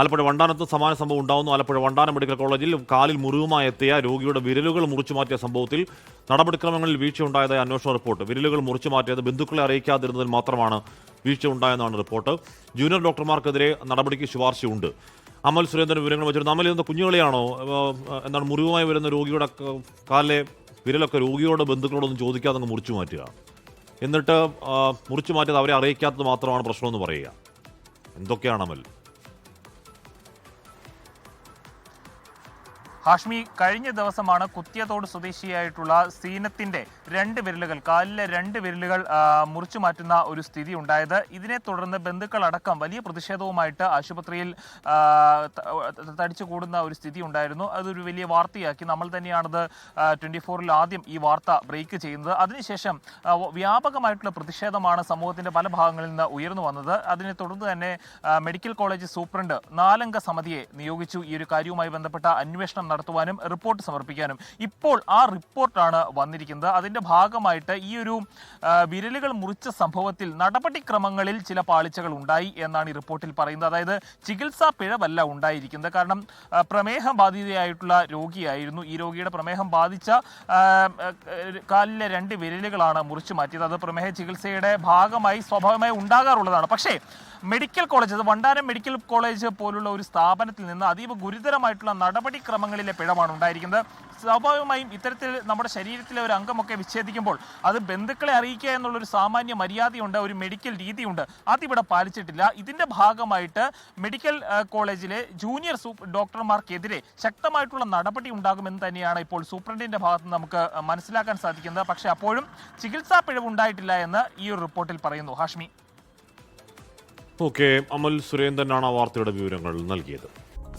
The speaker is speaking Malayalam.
ആലപ്പുഴ വണ്ടാനത്ത് സമാന സംഭവം ഉണ്ടാവുന്നു. ആലപ്പുഴ വണ്ടാനം മെഡിക്കൽ കോളേജിൽ കാലിൽ മുറിവുമായി എത്തിയ രോഗിയുടെ വിരലുകൾ മുറിച്ചു മാറ്റിയ സംഭവത്തിൽ നടപടിക്രമങ്ങളിൽ വീഴ്ച ഉണ്ടായതായി അന്വേഷണ റിപ്പോർട്ട്. വിരലുകൾ മുറിച്ചു മാറ്റിയത് ബന്ധുക്കളെ അറിയിക്കാതിരുന്നതിൽ മാത്രമാണ് വീഴ്ച ഉണ്ടായെന്നാണ് റിപ്പോർട്ട്. ജൂനിയർ ഡോക്ടർമാർക്കെതിരെ നടപടിക്ക് ശുപാർശയുണ്ട്. അമൽ സുരേന്ദ്രൻ വിവരങ്ങൾ വെച്ചിരുന്നു. അമൽ ഇന്ന് കുഞ്ഞുകളിയാണോ എന്താണ് മുറിവുമായി വരുന്ന രോഗിയുടെ കാലിലെ വിരലൊക്കെ രോഗിയോട് ബന്ധുക്കളോടൊന്നും ചോദിക്കാതെ അങ്ങ് മുറിച്ചു മാറ്റുക. എന്നിട്ട് മുറിച്ചു മാറ്റിയത് അവരെ അറിയിക്കാത്തത് മാത്രമാണ് പ്രശ്നമെന്ന് പറയുക. എന്തൊക്കെയാണ് അമൽ? ഹാഷ്മി കഴിഞ്ഞ ദിവസമാണ് കുത്തിയതോട് സ്വദേശിയായിട്ടുള്ള സീനത്തിന്റെ രണ്ട് വിരലുകൾ കാലിലെ രണ്ട് വിരലുകൾ മുറിച്ചു മാറ്റുന്ന ഒരു സ്ഥിതി ഉണ്ടായത്. ഇതിനെ തുടർന്ന് ബന്ധുക്കളടക്കം വലിയ പ്രതിഷേധവുമായിട്ട് ആശുപത്രിയിൽ തടിച്ചു കൂടുന്ന ഒരു സ്ഥിതി ഉണ്ടായിരുന്നു. അതൊരു വലിയ വാർത്തയാക്കി. നമ്മൾ തന്നെയാണത് ട്വന്റി ഫോറിൽ ആദ്യം ഈ വാർത്ത ബ്രേക്ക് ചെയ്യുന്നത്. അതിനുശേഷം വ്യാപകമായിട്ടുള്ള പ്രതിഷേധമാണ് സമൂഹത്തിന്റെ പല ഭാഗങ്ങളിൽ നിന്ന് ഉയർന്നു വന്നത്. അതിനെ തുടർന്ന് തന്നെ മെഡിക്കൽ കോളേജ് സൂപ്രണ്ട് നാലംഗ സമിതിയെ നിയോഗിച്ചു. ഈ ഒരു കാര്യവുമായി ബന്ധപ്പെട്ട അന്വേഷണം നടത്തുവാനും റിപ്പോർട്ട് സമർപ്പിക്കാനും. ഇപ്പോൾ ആ റിപ്പോർട്ടാണ് വന്നിരിക്കുന്നത്. അതിന്റെ ഭാഗമായിട്ട് ഈ ഒരു വിരലുകൾ മുറിച്ച സംഭവത്തിൽ നടപടിക്രമങ്ങളിൽ ചില പാളിച്ചകൾ ഉണ്ടായി എന്നാണ് ഈ റിപ്പോർട്ടിൽ പറയുന്നത്. അതായത് ചികിത്സാ പിഴവല്ല ഉണ്ടായിരിക്കുന്നത്. കാരണം പ്രമേഹം ബാധിതയായിട്ടുള്ള രോഗിയായിരുന്നു. ഈ രോഗിയുടെ പ്രമേഹം ബാധിച്ച കാലിലെ രണ്ട് വിരലുകളാണ് മുറിച്ചു മാറ്റിയത്. അത് പ്രമേഹ ചികിത്സയുടെ ഭാഗമായി സ്വാഭാവികമായി ഉണ്ടാകാറുള്ളതാണ്. പക്ഷേ medical college Vandanam medical college പോലുള്ള ഒരു സ്ഥാപനത്തിൽ നിന്ന് അതീവ ഗുരുതരമായിട്ടുള്ള നടപടിക്രമങ്ങളിലെ പിഴവാണ് ഉണ്ടായിരിക്കുന്നത്. സ്വാഭാവികമായും ഇത്തരത്തിൽ നമ്മുടെ ശരീരത്തിലെ ഒരു അംഗമൊക്കെ വിച്ഛേദിക്കുമ്പോൾ അത് ബന്ധുക്കളെ അറിയിക്കുക എന്നുള്ളൊരു സാമാന്യ മര്യാദയുണ്ട് ഒരു മെഡിക്കൽ രീതിയുണ്ട്. അതിവിടെ പാലിച്ചിട്ടില്ല. ഇതിന്റെ ഭാഗമായിട്ട് മെഡിക്കൽ കോളേജിലെ ജൂനിയർ ഡോക്ടർമാർക്കെതിരെ ശക്തമായിട്ടുള്ള നടപടി ഉണ്ടാകുമെന്ന് തന്നെയാണ് ഇപ്പോൾ സൂപ്രണ്ടിന്റെ ഭാഗത്ത് നമുക്ക് മനസ്സിലാക്കാൻ സാധിക്കുന്നത്. പക്ഷേ അപ്പോഴും ചികിത്സാ പിഴവ് ഉണ്ടായിട്ടില്ല എന്ന് ഈ ഒരു റിപ്പോർട്ടിൽ പറയുന്നു. ഹാഷ്മി. ഓക്കെ അമൽ സുരേന്ദ്രനാണ് ആ വാർത്തയുടെ വിവരങ്ങൾ നൽകിയത്.